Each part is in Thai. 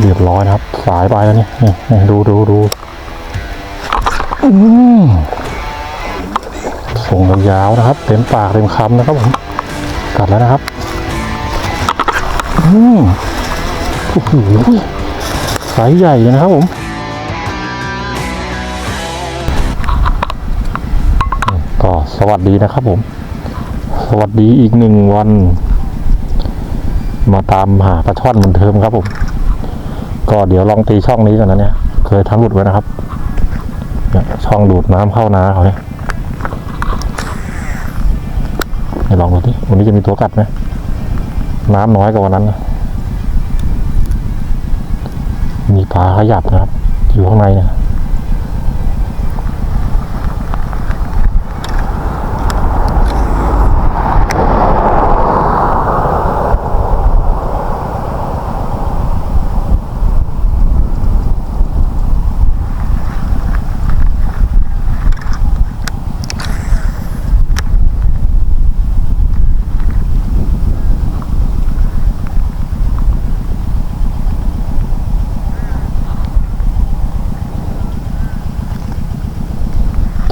เรียบร้อยนะครับ สายไปแล้วเนี่ยนี่ดูดูดูอืมส่งยาวๆนะครับ เต็มปากเต็มคำนะครับผมกัดแล้วนะครับอืมโอ้โหสายใหญ่เลยนะครับผมก็สวัสดีนะครับผม สวัสดีอีกหนึ่งวัน มาตามหาปลาช่อนเหมือนเดิมครับผม ก็เดี๋ยวลองตีช่องนี้กันนะเนี่ย เคยทำหลุดไว้นะครับ ช่องดูดน้ำเข้านาเขาเนี่ยลองดูดิวันนี้จะมีตัวกัดไหมน้ำน้อยกว่าวันนั้น มีปลาขยับนะครับ อยู่ข้างในเนี่ย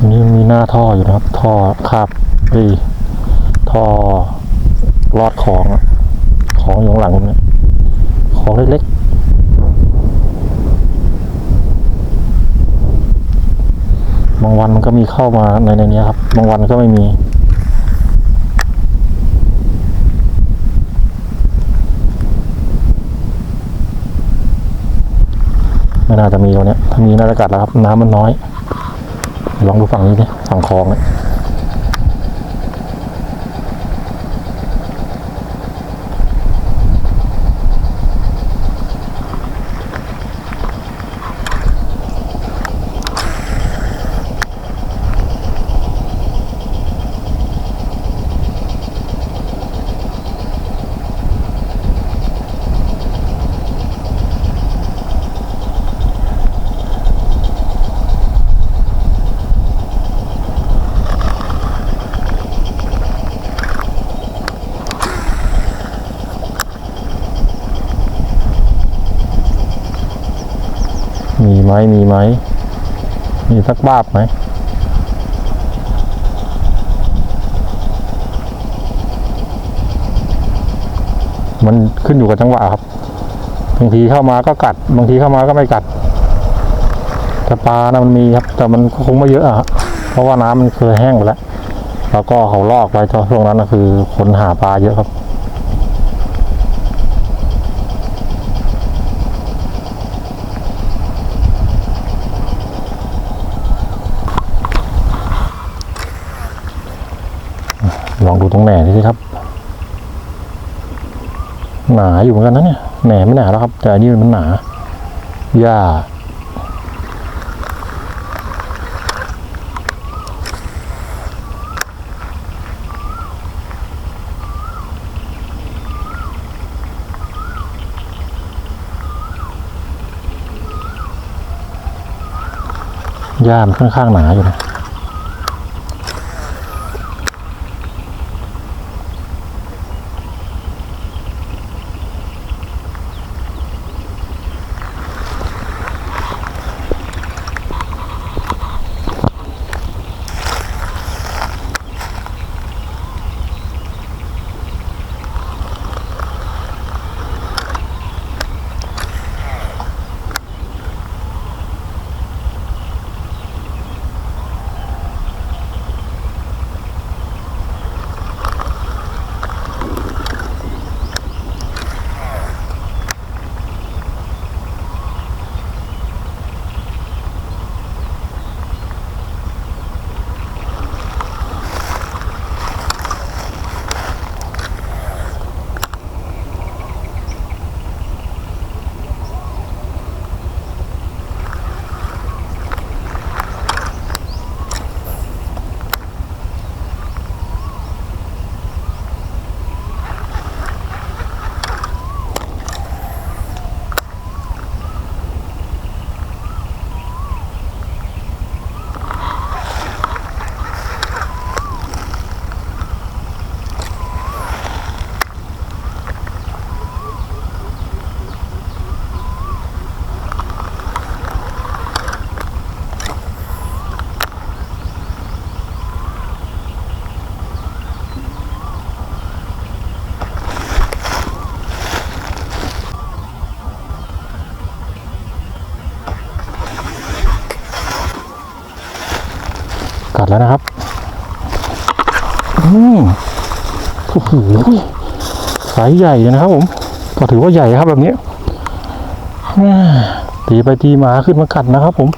ตรงนี้มันมีหน้าท่ออยู่นะครับ ท่อคาบเฮ้ยท่อลอดของอะของอยู่ข้างหลังผมเนี่ยของเล็กๆ บางวันมันก็มีเข้ามาในในนี้ครับ บางวันก็ไม่มี ไม่น่าจะมีตรงนี้ถ้ามีน่าจะกัดแล้วครับ น้ำมันน้อย ลองดูฝั่งนี้ดิฝั่งคลองเนี่ย มีไหมมีไหม มีสักบาบไหมมันขึ้นอยู่กับจังหวะครับ บางทีเข้ามาก็กัด บางทีเข้ามาก็ไม่กัด แต่ปลานะมันมีครับ แต่มันคงไม่เยอะอะเพราะว่าน้ำมันเคยแห้งไปแล้ว แล้วก็เขาลอกไว้ช่วงนั้นนะคือคนหาปลาเยอะครับ ลองดูตรงแหน่นี่สิครับ หนาอยู่เหมือนกันนะเนี่ยแหน่ไม่หนาแล้วครับ แต่อันนี่มันหนาหญ้าหญ้ามันค่อนข้างหนาอยู่นะ หสายใหญ่เลยนะครับผมก็ถือว่าใหญ่ครับแบบนี้แม่ตีไปตีมาขึ้นมากัดนะครับ ผม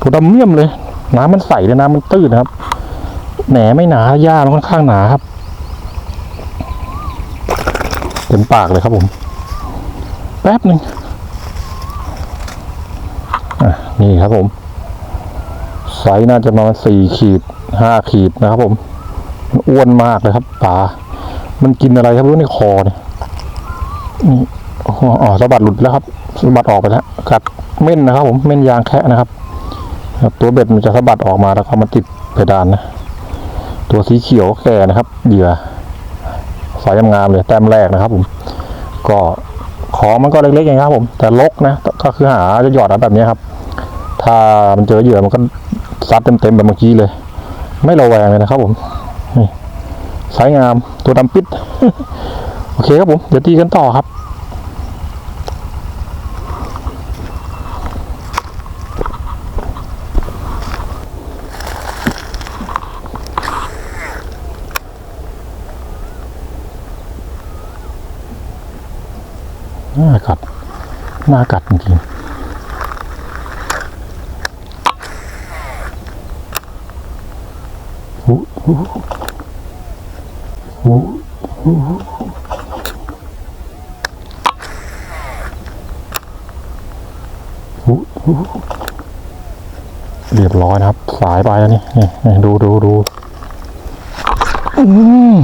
ตัวดำเมี่ยมเลย น้ำมันใสเลยน้ำมันตื้นนะครับแหนไม่หนาหญ้ามันค่อนข้างหนาครับ เต็มปากเลยครับผม แป๊บหนึ่งอะนี่ครับผม ไซส์น่าจะประมาณสี่ขีดห้าขีดนะครับผมมัน อ้วนมากเลยครับปลามันกินอะไรครับรู้ในคอเนี่ยนี่อ๋อสะบัดหลุดแล้วครับสะบัดออกไปแล้วกัดเม่นนะครับ ผมเม่นยางแคะนะครับ ครับ ตัวเบ็ดมันจะสะบัดออกมาแล้วก็มาติดเพดานนะตัวสีเขียวแก่นะครับเหยื่อสายงามเลยแต้มแรกนะครับ ผม ก็ของมันก็เล็กๆเองครับ ผม แต่ลกนะก็คือหาจะหยอดแบบนี้ครับ ถ้ามันเจอเหยื่อมันก็ซัดเต็มๆแบบเมื่อกี้เลย ไม่ระแวงเลยนะครับ ผม สายงามตัวดำปิด โอเคครับผม เดี๋ยวตีกันต่อครับน่ากัดน่ากัดจริงๆหูหูหูหูหูหู เรียบร้อยนะครับ สายไปแล้วนี่นี่ดูดูดูอืม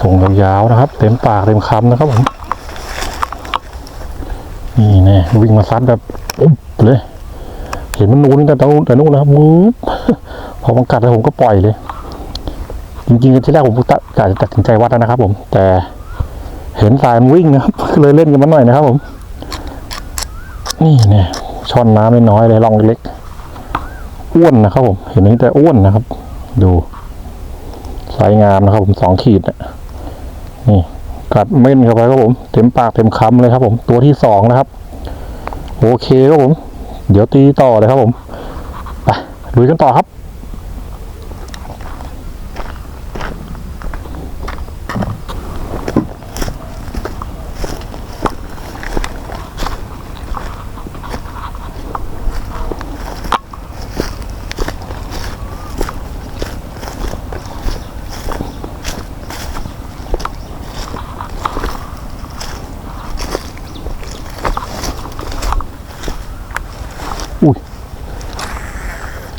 ส่งยาวๆนะครับ เต็มปากเต็มคำนะครับผมนี่แน่วิ่งมาซัดแบบอุ๊บเลย เห็นมันนูนี่แต่ตนู้นแต่นู้นนะครับวูบพอมันกัดแล้วผมก็ปล่อยเลย จริงๆที่แรกผมกะกะจะตัดสินใจวัดแล้วนะครับ ผม แต่เห็นสายมันวิ่งนะครับเลยเล่นกันมันหน่อยนะครับ ผม นี่แน่ช่อนน้ำน้อยๆเลยลองเล็กๆอ้วนนะครับ ผม เห็นนี้แต่อ้วนนะครับ ดูสายงามนะครับ ผมสองขีดนะนี่กัดเม่นเข้าไปครับผมเต็มปากเต็มคำเลยครับ ผม ตัวที่สองนะครับ โอเคครับผม เดี๋ยวตีต่อเลยครับ ผมไปลุยกันต่อครับ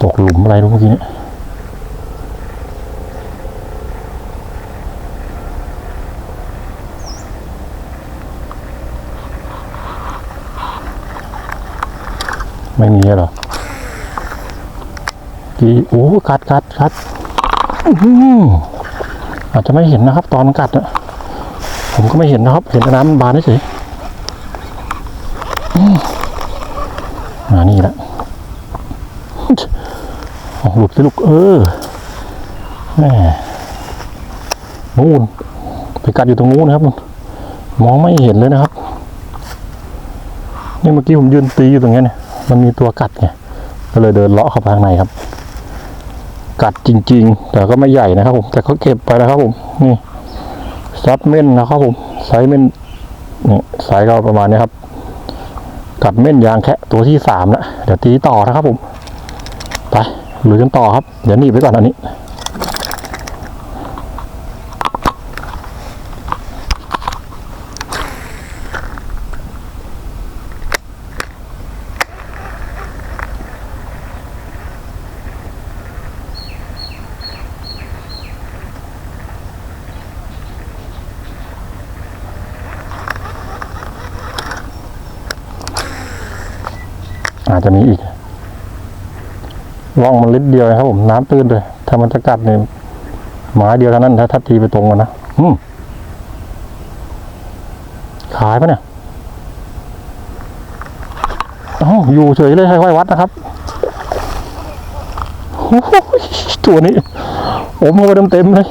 ตกหลุมอะไรรู้เมื่อกี้เนี่ยไม่มีเหรอกี่โอ้กัดกัดกัดอื้อาจจะไม่เห็นนะครับ ตอนมันกัดนะผมก็ไม่เห็นนะครับ เห็นแต่น้ำมันบานเฉยอ่านี่แหละ หลุดสิลูกเออแม่นู่นไปกัดอยู่ตรงนู้นะครับ มองไม่เห็นเลยนะครับนี่เมื่อกี้ผมยืนตีอยู่ตรงนี้เนี่ยมันมีตัวกัดไงก็เลยเดินเลาะเข้าไปข้างในครับ กัดจริง ๆ แต่ก็ไม่ใหญ่นะครับผมแต่เขาเก็บไปแล้วครับผมนี่ซัดเม่นนะครับผมไซเม่นนี่ไซส์ก็ประมาณนี้ครับ กัดเม่นยางแคะตัวที่สามแล้วเดี๋ยวตีต่อนะครับผม ไป ลุยกันต่อครับ เดี๋ยวหนีบไว้ก่อนอันนี้อาจจะมีอีก ร่องมันลิดเดียวครับผมน้ำตื้นเลยถ้ามันจะกัดเนี่ยหมาเดียวเท่านั้นถ้าทัดทีไปตรงกันนะอืมขายปะเนี่ยอ๋ออยู่เฉยเลยค่อยๆวัดนะครับโอ้โหตัวนี้ผมเข้าไปเต็มๆเลย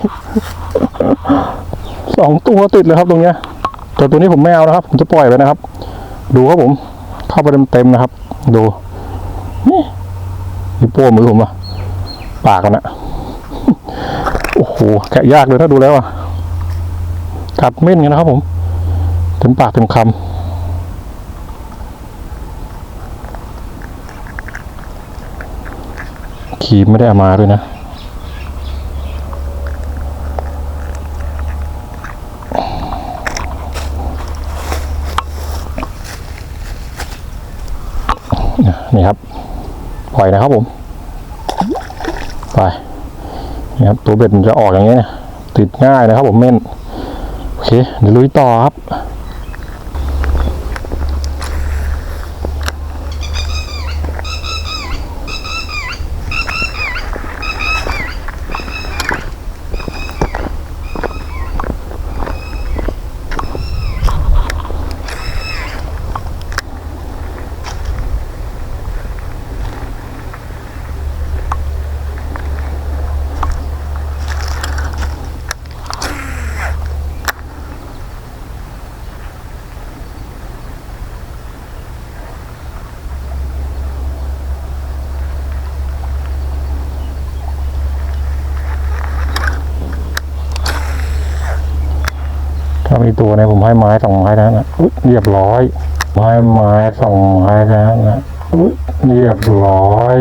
สองตัวติดเลยครับตรงเนี้ย แต่ตัวนี้ผมไม่เอานะครับ ผมจะปล่อยไปนะครับ ดูครับผม เข้าไปเต็มๆนะครับ ดูนี่ นี่โป้มือผมอะปากกันอะโอ้โหแกะยากเลยถ้าดูแล้วอะกัดเม่นกันนะครับผมเต็มปากเต็มคำขีมไม่ได้อามาด้วยนะนี่ครับ ปล่อยนะครับผม ไปนะครับตัวเบ็ดมันจะออกอย่างเงี้ยติดง่ายนะครับผมเม่น โอเค เดี๋ยวลุยต่อครับ ตัวเนี่ยผมให้ไม้สองไม้แล้วนะเรียบร้อยไม้ไม้สองไม้แล้วนะเรียบร้อย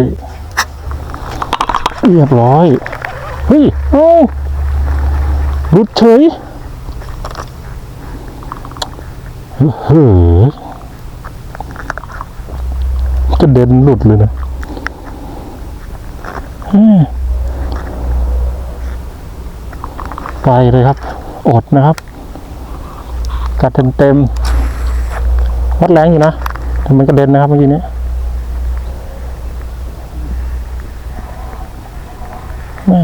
เรียบร้อยเฮ้ยเอ้าหลุดเฉยเฮ้ยกระเด็นหลุดเลยนะไปเลยครับ อดนะครับ กัดเต็มเต็มๆวัดแรงอยู่นะแต่มันกระเด็นนะครับเมื่อกี้นี้แม่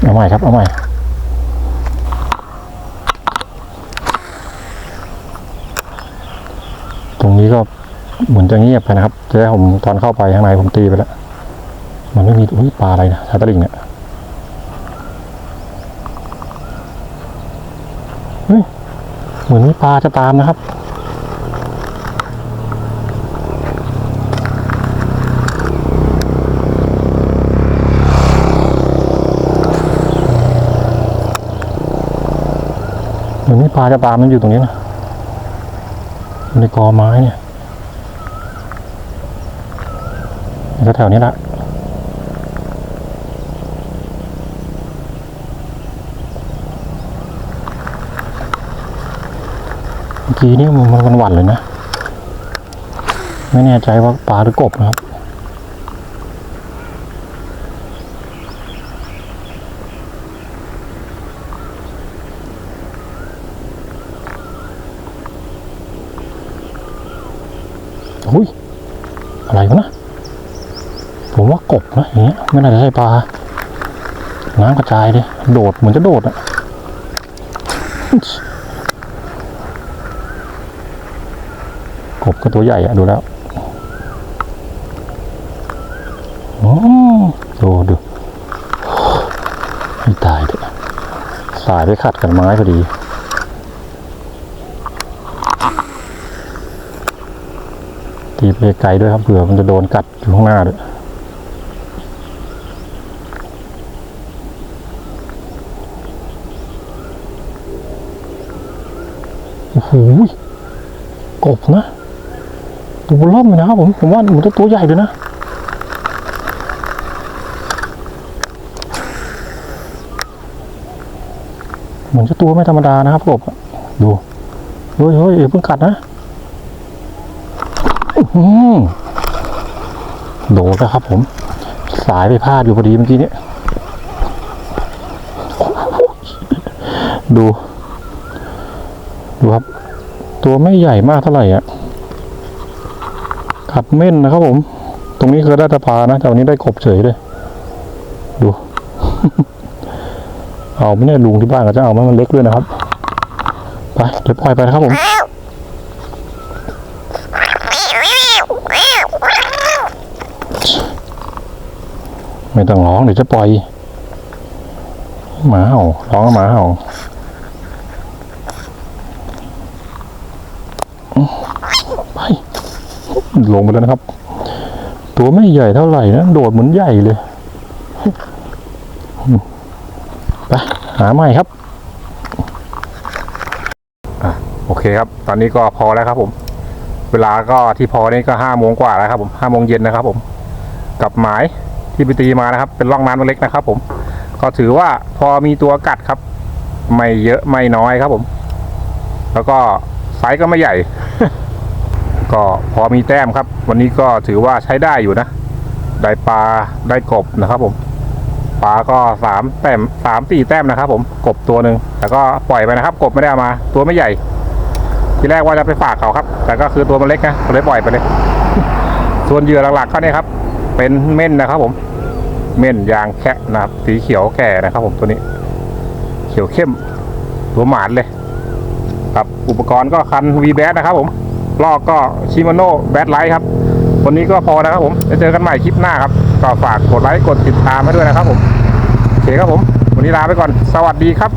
เอาใหม่ครับ เอาใหม่ตรงนี้ก็เหมือนจะเงียบไปนะครับแต่ผมตอนเข้าไปข้างในผมตีไปแล้ว มันไม่มีอุ้ยปลาอะไรนะชาตลิงเนี่ย เห มือนมีปลาจะตามนะครับ เหมือนมีปลาจะตามมันอยู่ตรงนี้นะในกอไม้เนี่ยแถวนี้แหละ มื่อกี้นี่มันมันหวั่นเลยนะ ไม่แน่ใจว่าปลาหรือกบนะครับอุ้ยอะไรวะนะ ผมว่ากบนะอย่างเงี้ยไม่น่าจะใช่ปลา น้ำกระจายเลย โดดเหมือนจะโดดอะ ก็ตัวใหญ่อะดูแล้วโอ้ดูดูไม่ตายเด็สายไปขัดกันไม้พอดีตีไปไกลด้วยครับเผื่อมันจะโดนกัดอยู่ข้างหน้าด้วยโอ้โหกบนะ ตัวเริ่มเลยนะครับผม ผมว่ามันจะตัวใหญ่เลยนะ เหมือนจะตัวไม่ธรรมดานะครับกบดู เฮ้ยเฮ้ยอย่าเพิ่งกัดนะอื้อหือโดดแล้วครับผม สายไปพลาดอยู่พอดีเมื่อกี้เนี้ยดู ดูครับ ตัวไม่ใหญ่มากเท่าไหร่อะ ขัดเม่นนะครับผม ตรงนี้เคยได้ตะพานะแต่วันนี้ได้กบเฉยเลยดู เอาไม่แน่ลุงที่บ้านก็จะเอามมันเล็กด้วยนะครับ ไปเดี๋ยวปล่อยไปนะครับผมไม่ต้องร้องเดี๋ยวจะปล่อยหมาเห่าร้องหมาเห่าไป ลงไปแล้วนะครับ ตัวไม่ใหญ่เท่าไหร่นะ โดดเหมือนใหญ่เลยไปหาใหม่ครับอโอเคครับ ตอนนี้ก็พอแล้วครับผม เวลาก็ที่พอนี่ก็ห้าโมงกว่าแล้วครับผมห้าโมงเย็นนะครับ ผมกับหมายที่ไปตีมานะครับ เป็นร่องน้ำเล็กนะครับ ผมก็ถือว่าพอมีตัวกัดครับ ไม่เยอะไม่น้อยครับผม แล้วก็ไซส์ก็ไม่ใหญ่ ก็พอมีแต้มครับ วันนี้ก็ถือว่าใช้ได้อยู่นะ ได้ปลาได้กบนะครับผมปลาก็สามแต้มสามสี่แต้มนะครับ ผมกบตัวหนึ่งแต่ก็ปล่อยไปนะครับ กบไม่ได้ามา ตัวไม่ใหญ่ ทีแรกว่าจะไปฝากเขาครับ แต่ก็คือตัวมันเล็กนะก็เลยปล่อยไปเลย ส่วนเหยื่อหลักๆก็เนี่ยครับ เป็นเม่นนะครับ ผม เม่นยางแคะนะครับสีเขียวแก่นะครับ ผมตัวนี้ เขียวเข้ม ตัวหมานเลย ครับอุปกรณ์ก็คัน V b a t นะครับ ผม ลอกก็ชิมานโน่แบทไลท์ครับ วันนี้ก็พอนะครับผมจะเจอกันใหม่คลิปหน้าครับ ก็ฝากกดไลค์กดติดตามให้ด้วยนะครับผมโอเคครับผม วันนี้ลาไปก่อน สวัสดีครับ